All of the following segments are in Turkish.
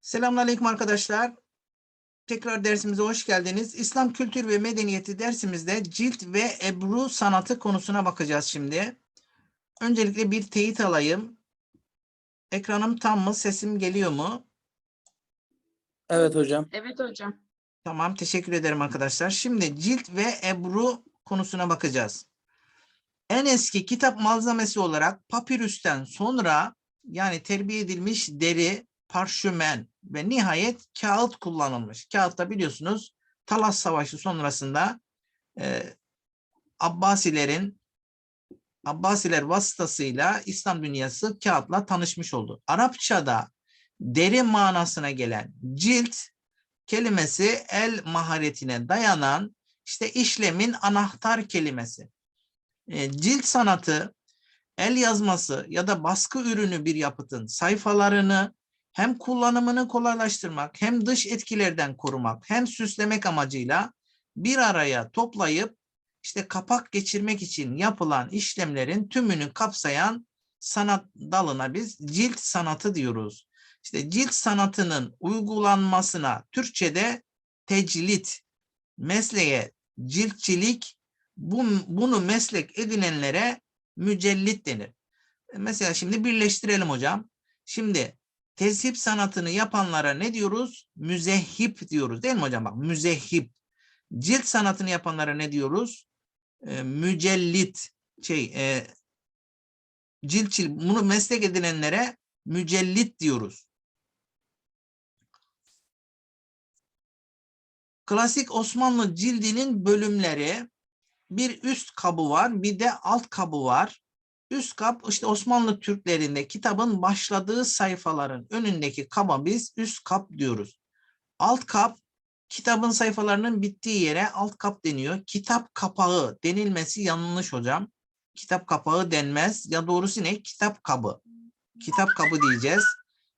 Selamünaleyküm arkadaşlar. Tekrar dersimize hoş geldiniz. İslam kültür ve medeniyeti dersimizde cilt ve ebru sanatı konusuna bakacağız şimdi. Öncelikle bir teyit alayım. Ekranım tam mı? Sesim geliyor mu? Evet hocam. Evet hocam. Tamam, teşekkür ederim arkadaşlar. Şimdi cilt ve ebru konusuna bakacağız. En eski kitap malzemesi olarak papirüsten sonra yani terbiye edilmiş deri, parşömen ve nihayet kağıt kullanılmış. Kağıtta biliyorsunuz Talas Savaşı sonrasında e, Abbasilerin Abbasiler vasıtasıyla İslam dünyası kağıtla tanışmış oldu. Arapçada deri manasına gelen cilt kelimesi el maharetine dayanan işte işlemin anahtar kelimesi. E, cilt sanatı el yazması ya da baskı ürünü bir yapıtın sayfalarını hem kullanımını kolaylaştırmak hem dış etkilerden korumak hem süslemek amacıyla bir araya toplayıp işte kapak geçirmek için yapılan işlemlerin tümünü kapsayan sanat dalına biz cilt sanatı diyoruz. İşte cilt sanatının uygulanmasına Türkçe'de teclit, mesleğe ciltçilik, bu, bunu meslek edinenlere mücellit denir. Mesela şimdi birleştirelim hocam. Şimdi tezhip sanatını yapanlara ne diyoruz? Müzehhip diyoruz değil mi hocam? Bak müzehhip. Cilt sanatını yapanlara ne diyoruz? Ee, mücellit. Şey, e, ciltçil. Bunu meslek edinenlere mücellit diyoruz. Klasik Osmanlı cildinin bölümleri bir üst kabı var, bir de alt kabı var. Üst kap işte Osmanlı Türklerinde kitabın başladığı sayfaların önündeki kaba biz üst kap diyoruz. Alt kap kitabın sayfalarının bittiği yere alt kap deniyor. Kitap kapağı denilmesi yanlış hocam. Kitap kapağı denmez. Ya doğrusu ne? Kitap kabı. Kitap kabı diyeceğiz.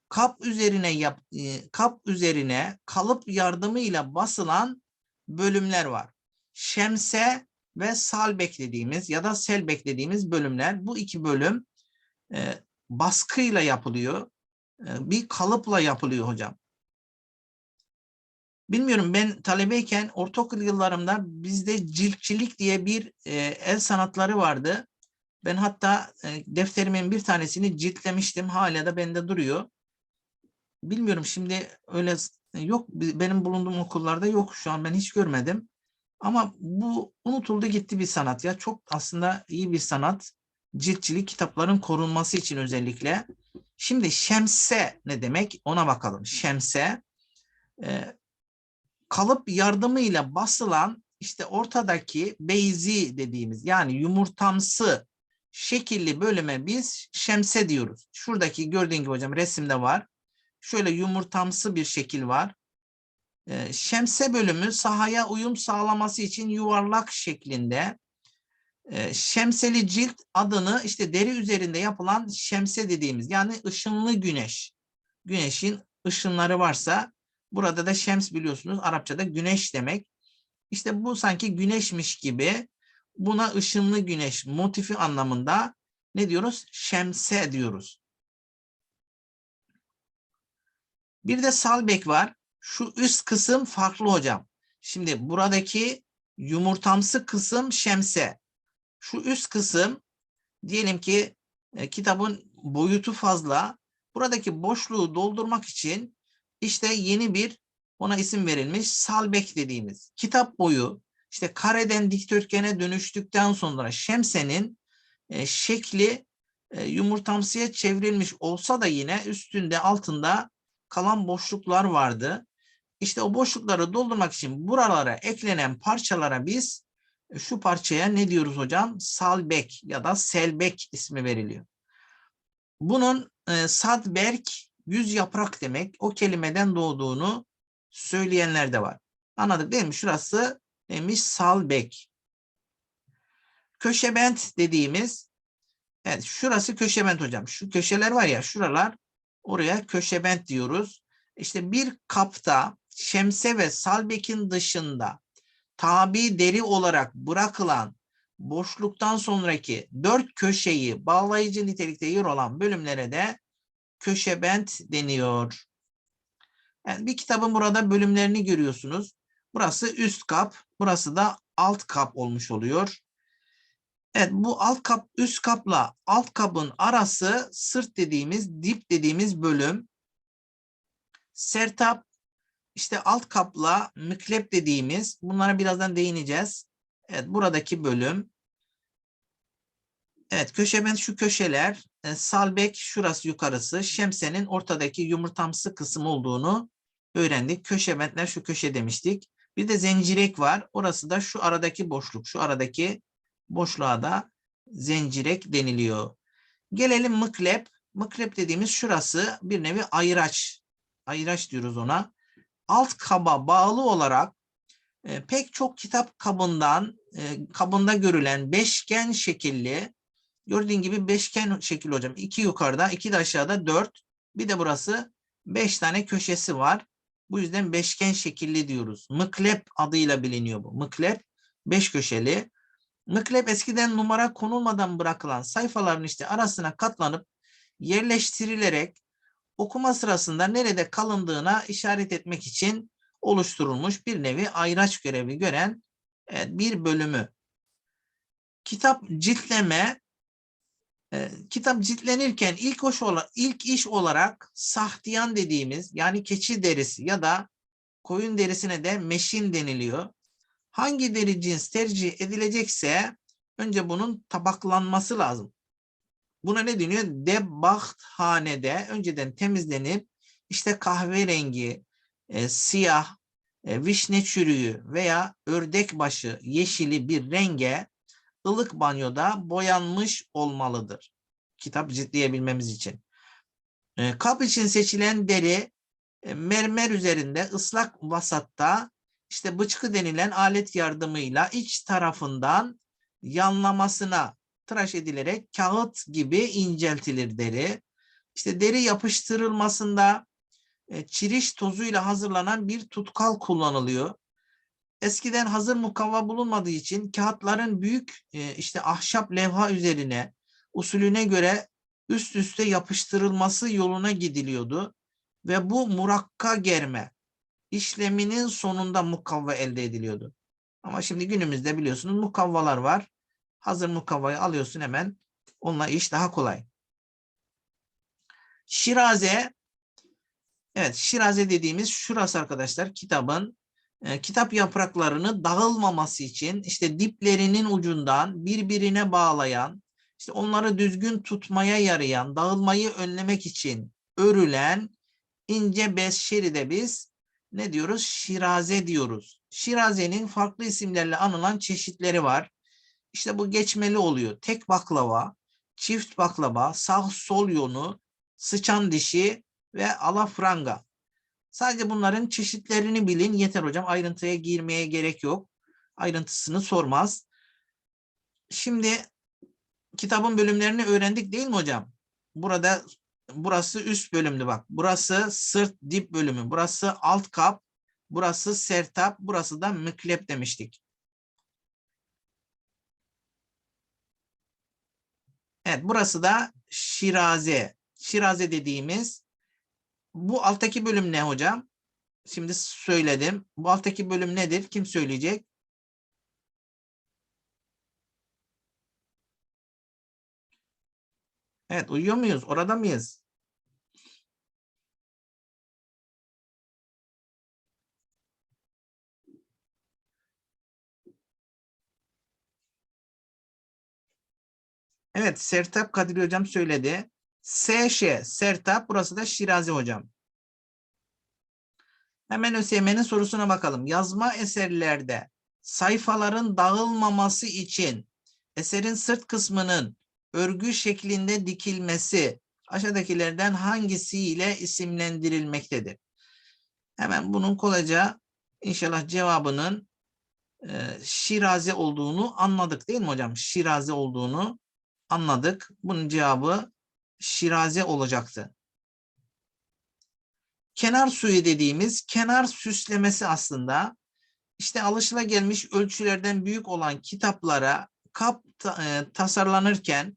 Kap üzerine yap, e, kap üzerine kalıp yardımıyla basılan bölümler var. Şemse ve salbek dediğimiz ya da selbek dediğimiz bölümler. Bu iki bölüm e, baskıyla yapılıyor. E, bir kalıpla yapılıyor hocam. Bilmiyorum ben talebeyken ortaokul yıllarımda bizde ciltçilik diye bir e, el sanatları vardı. Ben hatta e, defterimin bir tanesini ciltlemiştim. Hala da bende duruyor. Bilmiyorum şimdi öyle yok benim bulunduğum okullarda yok şu an ben hiç görmedim. Ama bu unutuldu gitti bir sanat ya. Çok aslında iyi bir sanat. Ciltçilik kitapların korunması için özellikle. Şimdi şemse ne demek ona bakalım. Şemse e, kalıp yardımıyla basılan işte ortadaki beyzi dediğimiz yani yumurtamsı şekilli bölüme biz şemse diyoruz. Şuradaki gördüğün gibi hocam resimde var. Şöyle yumurtamsı bir şekil var. Ee, şemse bölümü sahaya uyum sağlaması için yuvarlak şeklinde. Ee, şemseli cilt adını işte deri üzerinde yapılan şemse dediğimiz yani ışınlı güneş. Güneşin ışınları varsa burada da şems biliyorsunuz Arapçada güneş demek. İşte bu sanki güneşmiş gibi buna ışınlı güneş motifi anlamında ne diyoruz? Şemse diyoruz. Bir de salbek var. Şu üst kısım farklı hocam. Şimdi buradaki yumurtamsı kısım şemse. Şu üst kısım diyelim ki e, kitabın boyutu fazla. Buradaki boşluğu doldurmak için işte yeni bir ona isim verilmiş salbek dediğimiz kitap boyu işte kareden dikdörtgene dönüştükten sonra şemsenin e, şekli e, yumurtamsıya çevrilmiş olsa da yine üstünde altında kalan boşluklar vardı. İşte o boşlukları doldurmak için buralara eklenen parçalara biz e, şu parçaya ne diyoruz hocam? Salbek ya da selbek ismi veriliyor. Bunun e, sadberk yüz yaprak demek o kelimeden doğduğunu söyleyenler de var. Anladık değil mi? Şurası neymiş? Salbek. Köşebent dediğimiz evet şurası köşebent hocam. Şu köşeler var ya şuralar oraya köşebent diyoruz. İşte bir kapta şemse ve salbekin dışında tabi deri olarak bırakılan boşluktan sonraki dört köşeyi bağlayıcı nitelikte yer olan bölümlere de köşebent deniyor. Yani bir kitabın burada bölümlerini görüyorsunuz. Burası üst kap, burası da alt kap olmuş oluyor. Evet bu alt kap üst kapla alt kabın arası sırt dediğimiz dip dediğimiz bölüm. Sertap işte alt kapla müklep dediğimiz bunlara birazdan değineceğiz. Evet buradaki bölüm. Evet köşebent şu köşeler. e, salbek şurası yukarısı. Şemsenin ortadaki yumurtamsı kısım olduğunu öğrendik. Köşebentler şu köşe demiştik. Bir de zencirek var. Orası da şu aradaki boşluk. Şu aradaki boşluğa da zencirek deniliyor. Gelelim mıklep. Mıklep dediğimiz şurası bir nevi ayraç. Ayraç diyoruz ona. Alt kaba bağlı olarak e, pek çok kitap kabından e, kabında görülen beşgen şekilli gördüğün gibi beşgen şekilli hocam. İki yukarıda, iki de aşağıda dört. Bir de burası beş tane köşesi var. Bu yüzden beşgen şekilli diyoruz. Mıklep adıyla biliniyor bu. Mıklep beş köşeli. Mıklep eskiden numara konulmadan bırakılan sayfaların işte arasına katlanıp yerleştirilerek okuma sırasında nerede kalındığına işaret etmek için oluşturulmuş bir nevi ayraç görevi gören bir bölümü. Kitap ciltleme e, kitap ciltlenirken ilk hoş ola- ilk iş olarak sahtiyan dediğimiz yani keçi derisi ya da koyun derisine de meşin deniliyor. Hangi deri cins tercih edilecekse önce bunun tabaklanması lazım. Buna ne deniyor? Debahthanede önceden temizlenip işte kahverengi, e, siyah, e, vişne çürüğü veya ördek başı yeşili bir renge ılık banyoda boyanmış olmalıdır. Kitap ciltleyebilmemiz için. E, kap için seçilen deri e, mermer üzerinde ıslak vasatta işte bıçkı denilen alet yardımıyla iç tarafından yanlamasına tıraş edilerek kağıt gibi inceltilir deri. İşte deri yapıştırılmasında e, çiriş tozuyla hazırlanan bir tutkal kullanılıyor. Eskiden hazır mukavva bulunmadığı için kağıtların büyük e, işte ahşap levha üzerine usulüne göre üst üste yapıştırılması yoluna gidiliyordu ve bu murakka germe işleminin sonunda mukavva elde ediliyordu. Ama şimdi günümüzde biliyorsunuz mukavvalar var. Hazır mukavvayı alıyorsun hemen. Onunla iş daha kolay. Şiraze Evet, şiraze dediğimiz şurası arkadaşlar kitabın e, kitap yapraklarını dağılmaması için işte diplerinin ucundan birbirine bağlayan, işte onları düzgün tutmaya yarayan, dağılmayı önlemek için örülen ince bez şeride biz ne diyoruz? Şiraze diyoruz. Şirazenin farklı isimlerle anılan çeşitleri var. İşte bu geçmeli oluyor. Tek baklava, çift baklava, sağ sol yonu, sıçan dişi ve alafranga. Sadece bunların çeşitlerini bilin yeter hocam. Ayrıntıya girmeye gerek yok. Ayrıntısını sormaz. Şimdi kitabın bölümlerini öğrendik değil mi hocam? Burada burası üst bölümdü bak. Burası sırt dip bölümü. Burası alt kap. Burası sertap. Burası da müklep demiştik. Evet burası da şiraze. Şiraze dediğimiz bu alttaki bölüm ne hocam? Şimdi söyledim. Bu alttaki bölüm nedir? Kim söyleyecek? Evet uyuyor muyuz? Orada mıyız? Evet Sertap Kadir hocam söyledi. SŞ, Sertap, burası da Şirazi hocam. Hemen ÖSYM'nin sorusuna bakalım. Yazma eserlerde sayfaların dağılmaması için eserin sırt kısmının örgü şeklinde dikilmesi aşağıdakilerden hangisiyle isimlendirilmektedir? Hemen bunun kolayca inşallah cevabının e, Şirazi olduğunu anladık değil mi hocam? Şirazi olduğunu anladık. Bunun cevabı Şiraze olacaktı. Kenar suyu dediğimiz kenar süslemesi aslında işte alışılagelmiş ölçülerden büyük olan kitaplara kap e, tasarlanırken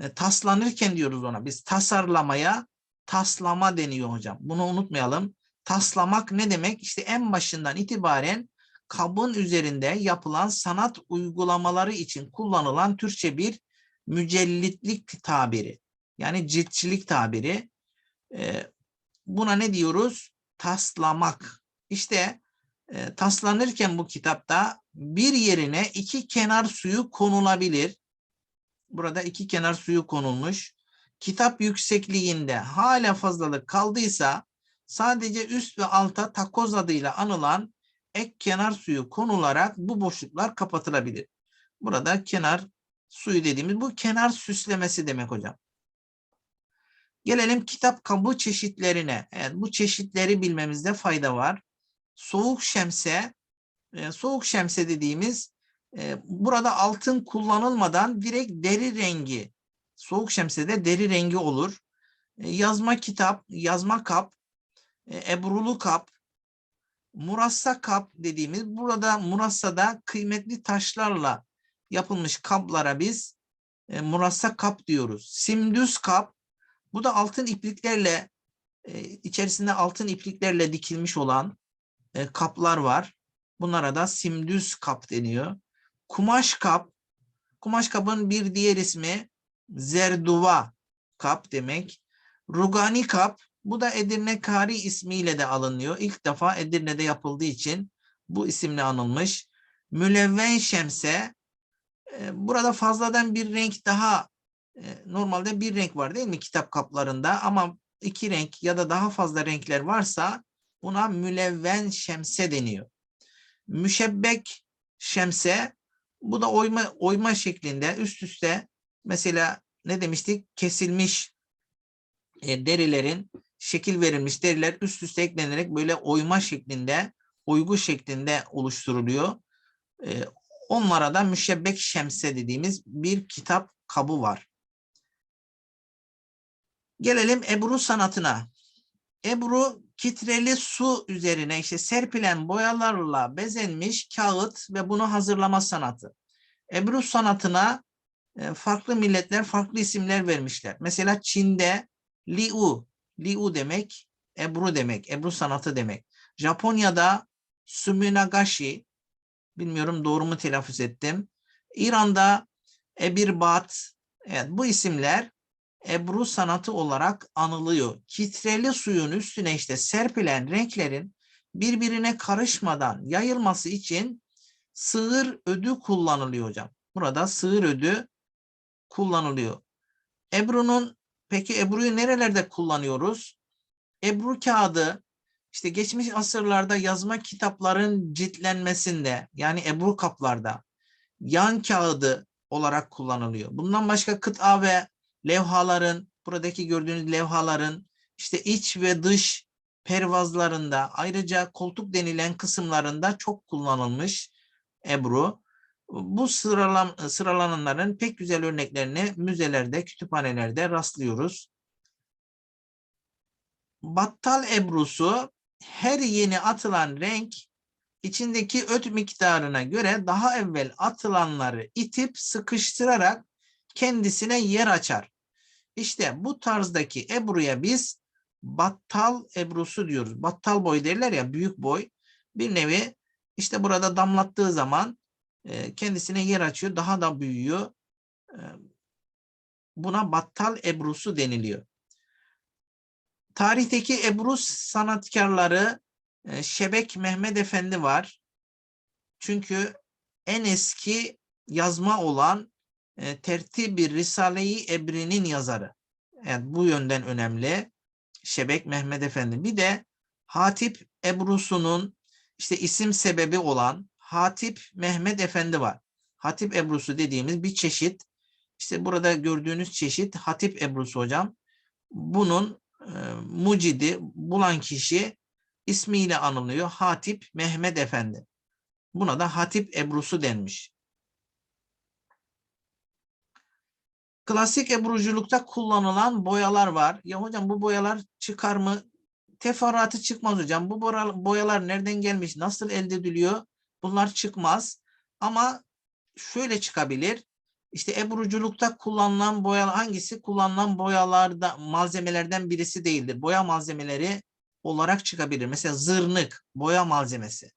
e, taslanırken diyoruz ona biz tasarlamaya taslama deniyor hocam. Bunu unutmayalım. Taslamak ne demek? İşte en başından itibaren kabın üzerinde yapılan sanat uygulamaları için kullanılan Türkçe bir mücellitlik tabiri. Yani ciltçilik tabiri. Ee, buna ne diyoruz? Taslamak. İşte e, taslanırken bu kitapta bir yerine iki kenar suyu konulabilir. Burada iki kenar suyu konulmuş. Kitap yüksekliğinde hala fazlalık kaldıysa sadece üst ve alta takoz adıyla anılan ek kenar suyu konularak bu boşluklar kapatılabilir. Burada kenar suyu dediğimiz bu kenar süslemesi demek hocam. Gelelim kitap kabı çeşitlerine. Evet, bu çeşitleri bilmemizde fayda var. Soğuk şemse, e, soğuk şemse dediğimiz e, burada altın kullanılmadan direkt deri rengi, soğuk şemsede deri rengi olur. E, yazma kitap, yazma kap, ebrulu kap, murassa kap dediğimiz burada murassada kıymetli taşlarla yapılmış kaplara biz e, murassa kap diyoruz. Simdüz kap bu da altın ipliklerle e, içerisinde altın ipliklerle dikilmiş olan e, kaplar var. Bunlara da simdüz kap deniyor. Kumaş kap. Kumaş kabın bir diğer ismi zerduva kap demek. Rugani kap. Bu da Edirne Kari ismiyle de alınıyor. İlk defa Edirne'de yapıldığı için bu isimle anılmış. Mülevven şemse. Burada fazladan bir renk daha normalde bir renk var değil mi kitap kaplarında ama iki renk ya da daha fazla renkler varsa buna mülevven şemse deniyor. Müşebbek şemse bu da oyma oyma şeklinde üst üste mesela ne demiştik kesilmiş derilerin şekil verilmiş deriler üst üste eklenerek böyle oyma şeklinde oygu şeklinde oluşturuluyor. Onlara da müşebbek şemse dediğimiz bir kitap kabı var. Gelelim Ebru sanatına. Ebru kitreli su üzerine işte serpilen boyalarla bezenmiş kağıt ve bunu hazırlama sanatı. Ebru sanatına e, farklı milletler farklı isimler vermişler. Mesela Çin'de Liu, Liu demek Ebru demek, Ebru sanatı demek. Japonya'da Suminagashi, bilmiyorum doğru mu telaffuz ettim. İran'da Ebirbat, evet bu isimler Ebru sanatı olarak anılıyor. Kitreli suyun üstüne işte serpilen renklerin birbirine karışmadan yayılması için sığır ödü kullanılıyor hocam. Burada sığır ödü kullanılıyor. Ebru'nun peki Ebru'yu nerelerde kullanıyoruz? Ebru kağıdı işte geçmiş asırlarda yazma kitapların ciltlenmesinde yani Ebru kaplarda yan kağıdı olarak kullanılıyor. Bundan başka kıta ve levhaların, buradaki gördüğünüz levhaların işte iç ve dış pervazlarında ayrıca koltuk denilen kısımlarında çok kullanılmış Ebru. Bu sıralan, sıralananların pek güzel örneklerini müzelerde, kütüphanelerde rastlıyoruz. Battal ebrusu her yeni atılan renk içindeki öt miktarına göre daha evvel atılanları itip sıkıştırarak kendisine yer açar. İşte bu tarzdaki ebruya biz battal ebrusu diyoruz. Battal boy derler ya büyük boy. Bir nevi işte burada damlattığı zaman e, kendisine yer açıyor. Daha da büyüyor. E, buna battal ebrusu deniliyor. Tarihteki ebru sanatkarları e, Şebek Mehmet Efendi var. Çünkü en eski yazma olan e, Tertib-i Risale-i Ebri'nin yazarı. Yani bu yönden önemli. Şebek Mehmet Efendi. Bir de Hatip Ebrusu'nun işte isim sebebi olan Hatip Mehmet Efendi var. Hatip Ebrusu dediğimiz bir çeşit. İşte burada gördüğünüz çeşit Hatip Ebrusu hocam. Bunun e, mucidi bulan kişi ismiyle anılıyor. Hatip Mehmet Efendi. Buna da Hatip Ebrusu denmiş. Klasik ebruculukta kullanılan boyalar var. Ya hocam bu boyalar çıkar mı? Teferruatı çıkmaz hocam. Bu boya- boyalar nereden gelmiş? Nasıl elde ediliyor? Bunlar çıkmaz. Ama şöyle çıkabilir. İşte ebruculukta kullanılan boya hangisi? Kullanılan boyalarda malzemelerden birisi değildir. Boya malzemeleri olarak çıkabilir. Mesela zırnık, boya malzemesi.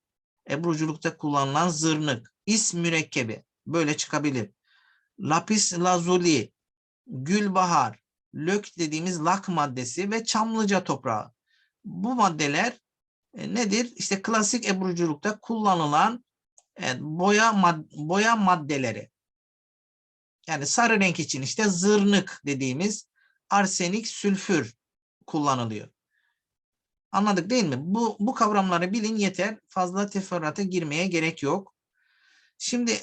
Ebruculukta kullanılan zırnık, is mürekkebi böyle çıkabilir. Lapis lazuli, gülbahar, lök dediğimiz lak maddesi ve çamlıca toprağı. Bu maddeler e, nedir? İşte klasik ebruculukta kullanılan evet, boya mad- boya maddeleri. Yani sarı renk için işte zırnık dediğimiz arsenik sülfür kullanılıyor. Anladık değil mi? Bu, bu kavramları bilin yeter. Fazla teferruata girmeye gerek yok. Şimdi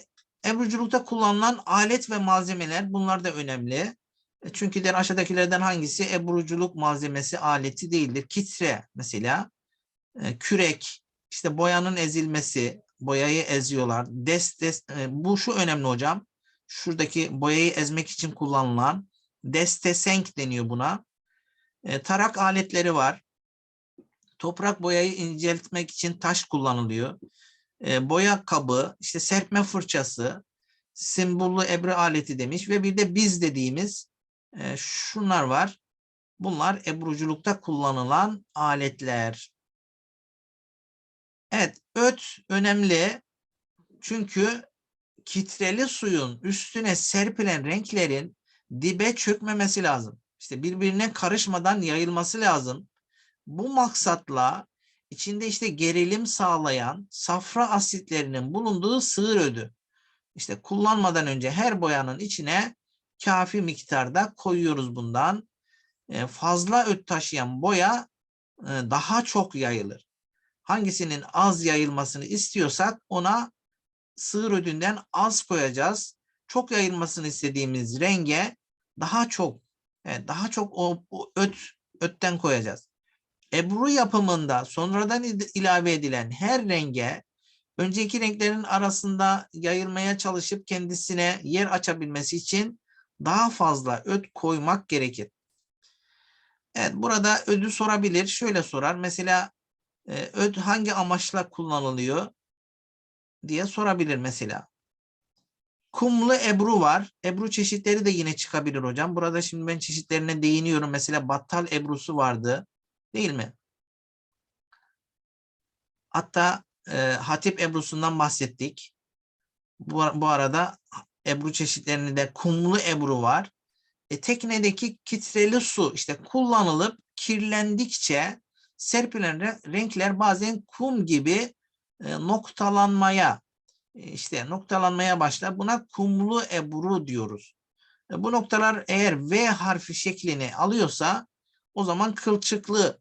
ebruculukta kullanılan alet ve malzemeler bunlar da önemli. E, Çünkü der aşağıdakilerden hangisi ebruculuk malzemesi aleti değildir? Kitre mesela, e, kürek, işte boyanın ezilmesi, boyayı eziyorlar. Des, des, e, bu şu önemli hocam. Şuradaki boyayı ezmek için kullanılan destesenk deniyor buna. E, tarak aletleri var. Toprak boyayı inceltmek için taş kullanılıyor. E, boya kabı, işte serpme fırçası, simbollu ebre aleti demiş ve bir de biz dediğimiz e, şunlar var. Bunlar ebruculukta kullanılan aletler. Evet, öt önemli. Çünkü kitreli suyun üstüne serpilen renklerin dibe çökmemesi lazım. İşte birbirine karışmadan yayılması lazım. Bu maksatla içinde işte gerilim sağlayan safra asitlerinin bulunduğu sığır ödü. İşte kullanmadan önce her boyanın içine kafi miktarda koyuyoruz bundan. E, Fazla öt taşıyan boya e, daha çok yayılır. Hangisinin az yayılmasını istiyorsak ona sığır ödünden az koyacağız. Çok yayılmasını istediğimiz renge daha çok evet, daha çok o, o öt ötten koyacağız. Ebru yapımında sonradan il- ilave edilen her renge önceki renklerin arasında yayılmaya çalışıp kendisine yer açabilmesi için daha fazla öt koymak gerekir. Evet burada ödü sorabilir. Şöyle sorar. Mesela e, öd hangi amaçla kullanılıyor diye sorabilir mesela. Kumlu ebru var. Ebru çeşitleri de yine çıkabilir hocam. Burada şimdi ben çeşitlerine değiniyorum. Mesela battal ebrusu vardı. Değil mi? Hatta e, hatip ebrusundan bahsettik. Bu, bu arada ebru çeşitlerinde de kumlu ebru var. E, teknedeki kitreli su işte kullanılıp kirlendikçe serpilen re- renkler bazen kum gibi noktalanmaya e, işte noktalanmaya başlar. Buna kumlu ebru diyoruz. E, bu noktalar eğer V harfi şeklini alıyorsa o zaman kılçıklı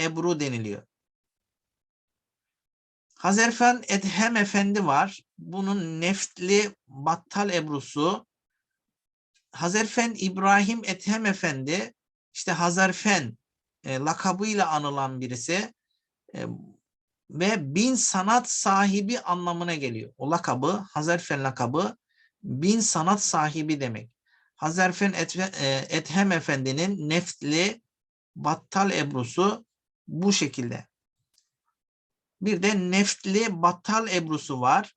ebru deniliyor. Hazerfen Edhem Efendi var. Bunun neftli battal ebrusu. Hazerfen İbrahim Ethem Efendi işte Hazerfen e, lakabıyla anılan birisi E, ve bin sanat sahibi anlamına geliyor. O lakabı Hazerfen lakabı bin sanat sahibi demek. Hazerfen e, Ethem Efendi'nin neftli battal ebrusu bu şekilde. Bir de neftli battal ebrusu var.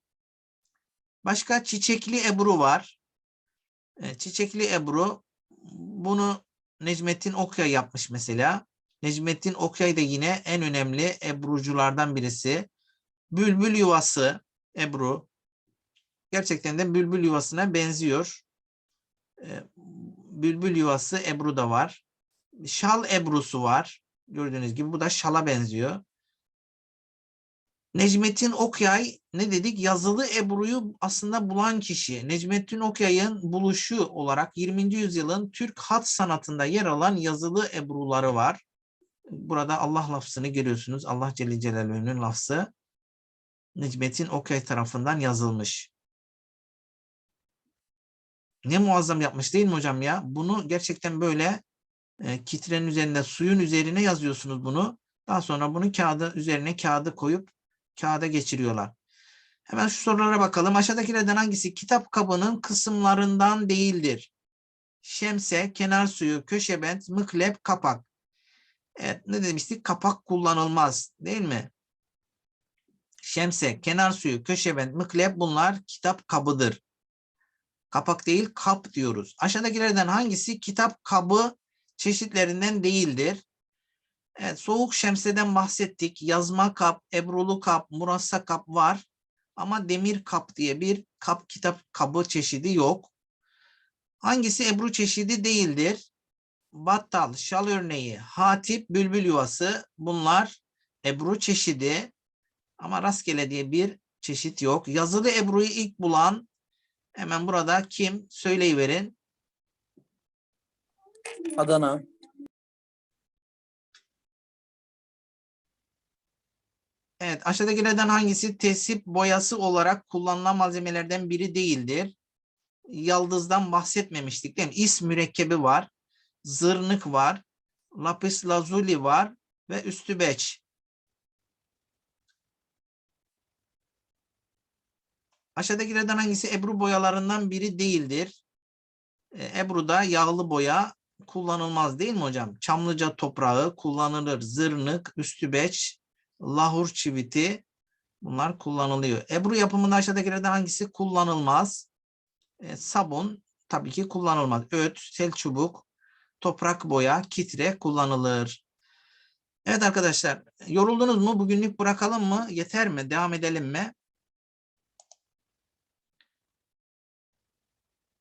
Başka çiçekli ebru var. E, Çiçekli ebru bunu Necmettin Okyay yapmış mesela. Necmettin Okyay da yine en önemli ebruculardan birisi. Bülbül yuvası ebru. Gerçekten de bülbül yuvasına benziyor. E, Bülbül yuvası ebru da var. Şal ebrusu var. Gördüğünüz gibi bu da şala benziyor. Necmettin Okyay ne dedik? Yazılı Ebru'yu aslında bulan kişi. Necmettin Okyay'ın buluşu olarak 20. yüzyılın Türk hat sanatında yer alan yazılı Ebru'ları var. Burada Allah lafzını görüyorsunuz. Allah Celle Celaluhu'nun lafzı Necmettin Okyay tarafından yazılmış. Ne muazzam yapmış değil mi hocam ya? Bunu gerçekten böyle e, kitrenin üzerinde suyun üzerine yazıyorsunuz bunu. Daha sonra bunu kağıdı üzerine kağıdı koyup kağıda geçiriyorlar. Hemen şu sorulara bakalım. Aşağıdakilerden hangisi kitap kabının kısımlarından değildir? Şemse, kenar suyu, köşebent, mıklep, kapak. Evet ne demiştik? Kapak kullanılmaz değil mi? Şemse, kenar suyu, köşebent, mıklep bunlar kitap kabıdır. Kapak değil kap diyoruz. Aşağıdakilerden hangisi kitap kabı çeşitlerinden değildir? Evet, soğuk şemsiyeden bahsettik. Yazma kap, ebrulu kap, murassa kap var. Ama demir kap diye bir kap kitap kabı çeşidi yok. Hangisi ebru çeşidi değildir? Battal, şal örneği, hatip, bülbül yuvası bunlar ebru çeşidi. Ama rastgele diye bir çeşit yok. Yazılı ebruyu ilk bulan hemen burada kim? Söyleyiverin. Adana. Evet, aşağıdakilerden hangisi tesip boyası olarak kullanılan malzemelerden biri değildir? Yaldızdan bahsetmemiştik değil mi? İs mürekkebi var, zırnık var, lapis lazuli var ve üstü beç. Aşağıdakilerden hangisi ebru boyalarından biri değildir? E, Ebru'da yağlı boya kullanılmaz değil mi hocam? Çamlıca toprağı kullanılır, zırnık, üstü beç, lahur çiviti bunlar kullanılıyor. Ebru yapımında aşağıdakilerden hangisi kullanılmaz? E, sabun tabii ki kullanılmaz. Öt, sel çubuk, toprak boya, kitre kullanılır. Evet arkadaşlar yoruldunuz mu? Bugünlük bırakalım mı? Yeter mi? Devam edelim mi?